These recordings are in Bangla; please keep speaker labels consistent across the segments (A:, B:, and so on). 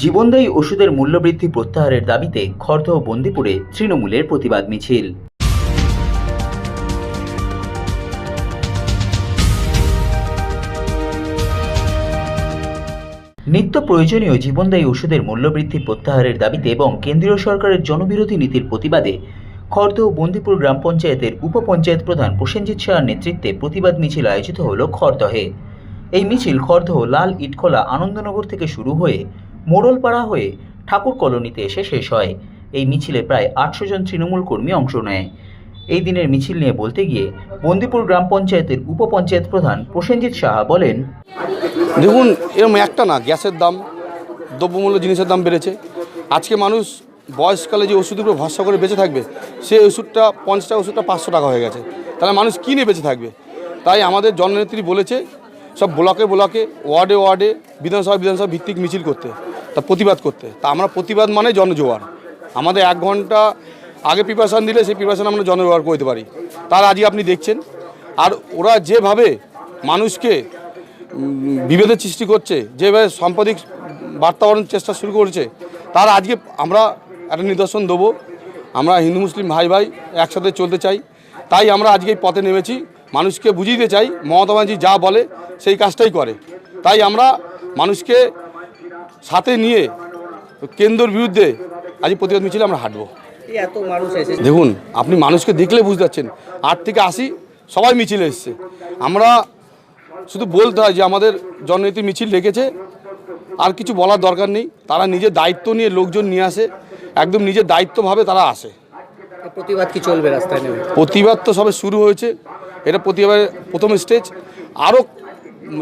A: জীবনদায়ী ওষুধের মূল্যবৃদ্ধি প্রত্যাহারের দাবিতে খড়দহ বন্দিপুরে তৃণমূলের প্রতিবাদ মিছিল। নিত্য প্রয়োজনীয় জীবনদায়ী ওষুধের মূল্যবৃদ্ধি প্রত্যাহারের দাবিতে এবং কেন্দ্রীয় সরকারের জনবিরোধী নীতির প্রতিবাদে খড়দহ বন্দিপুর গ্রাম পঞ্চায়েতের উপপঞ্চায়েত প্রধান প্রসেনজিৎ শাহর নেতৃত্বে প্রতিবাদ মিছিল আয়োজিত হল খড়দহে এই মিছিল খড়দহ লাল ইটখোলা আনন্দনগর থেকে শুরু হয়ে মোড়লপাড়া হয়ে ঠাকুর কলোনিতে এসে শেষ হয়। এই মিছিলে প্রায় আটশো জন তৃণমূল কর্মী অংশ নেয়। এই দিনের মিছিল নিয়ে বলতে গিয়ে বন্দিপুর গ্রাম পঞ্চায়েতের উপপঞ্চায়েত প্রধান প্রসেনজিৎ সাহা বলেন,
B: দেখুন এরকম একটা না, গ্যাসের দাম, দ্রব্যমূল্য জিনিসের দাম বেড়েছে। আজকে মানুষ বয়সকালে যে ওষুধের উপর ভরসা করে বেঁচে থাকবে, সেই ওষুধটা, পঞ্চাশ টাকা ওষুধটা পাঁচশো টাকা হয়ে গেছে। তাহলে মানুষ কিনে বেঁচে থাকবে? তাই আমাদের জননেত্রী বলেছে, সব ব্লকে ব্লকে, ওয়ার্ডে ওয়ার্ডে বিধানসভা বিধানসভা ভিত্তিক মিছিল করতে। তা প্রতিবাদ করতে। তা আমরা প্রতিবাদ মানে জনজোয়ার। আমাদের এক ঘণ্টা আগে প্রিপারেশান দিলে সেই প্রিপারেশান আমরা জনজোয়ার করতে পারি। তার আজকে আপনি দেখছেন। আর ওরা যেভাবে মানুষকে বিভেদের সৃষ্টি করছে, যেভাবে সাম্প্রতিক বার্তাবরণ চেষ্টা শুরু করেছে, তার আজকে আমরা একটা নিদর্শন দেবো। আমরা হিন্দু, মুসলিম, ভাই ভাই একসাথে চলতে চাই। তাই আমরা আজকে পথে নেমেছি। মানুষকে বুঝিয়ে দিতে চাই। মমতা যা বলে সেই কাজটাই করে। তাই আমরা মানুষকে সাথে নিয়ে কেন্দ্রের বিরুদ্ধে আজ প্রতিবাদ মিছিলে আমরা হাঁটবো।
C: এত মানুষ এসেছে।
B: দেখুন আপনি মানুষকে দেখলে বুঝতে পারছেন। আট থেকে আশি সবাই মিছিলে এসছে। আমরা শুধু বলতে হয় যে আমাদের জননীতি মিছিল ডেকেছে। আর কিছু বলার দরকার নেই। তারা নিজের দায়িত্ব নিয়ে লোকজন নিয়ে আসে। একদম নিজের দায়িত্বভাবে তারা আসে।
C: প্রতিবাদ কি চলবে রাস্তায়
B: প্রতিবাদ তো সবে শুরু হয়েছে। এটা প্রতিবাদের প্রথম স্টেজ। আরও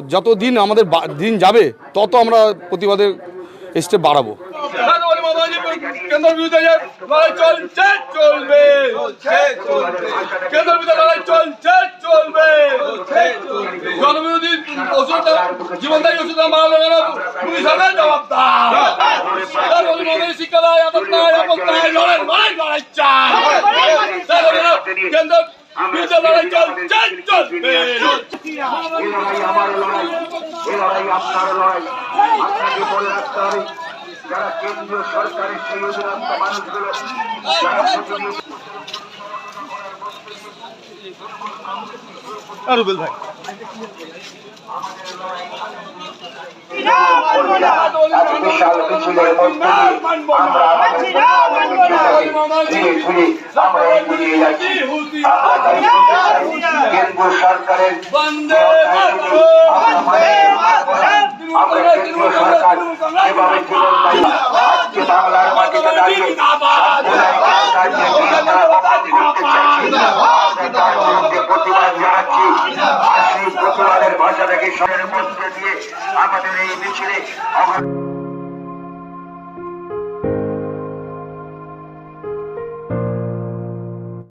B: যত দিন আমাদের বা- দিন যাবে তত আমরা প্রতিবাদের স্টেপ বাড়াবো।
D: জনবিরোধী ওষুধ জীবনদায়ী ওষুধ মারালো কেন পুলিশ হবে জবাবদার। শিক্ষা দেয় আপদ নাই আপদ নাই লড়াই লড়াই লড়াই সাধারণ কেন্দ্রের বিরুদ্ধে লড়াই চলছে চলবে।
E: এই লড়াই আমার লড়াই, এই লড়াই আপনার লড়াই। আপনাকে বলে রাখতে হবে, যারা কেন্দ্রীয় সরকারের সেই মানুষগুলো, যারা ধীরে ধীরে আমরা কেন্দ্র সরকারের আমরা সরকার যেভাবে জীবনদায়ী আজকে বাংলার যে চিন্তা অবাধে করতে চাইছে, আমরা তার বিরুদ্ধে প্রতিবাদ জানাচ্ছি আর সেই প্রতিবাদের ভাষাটাকে সবের মধ্যে দিয়ে আমাদের এই মিছিলে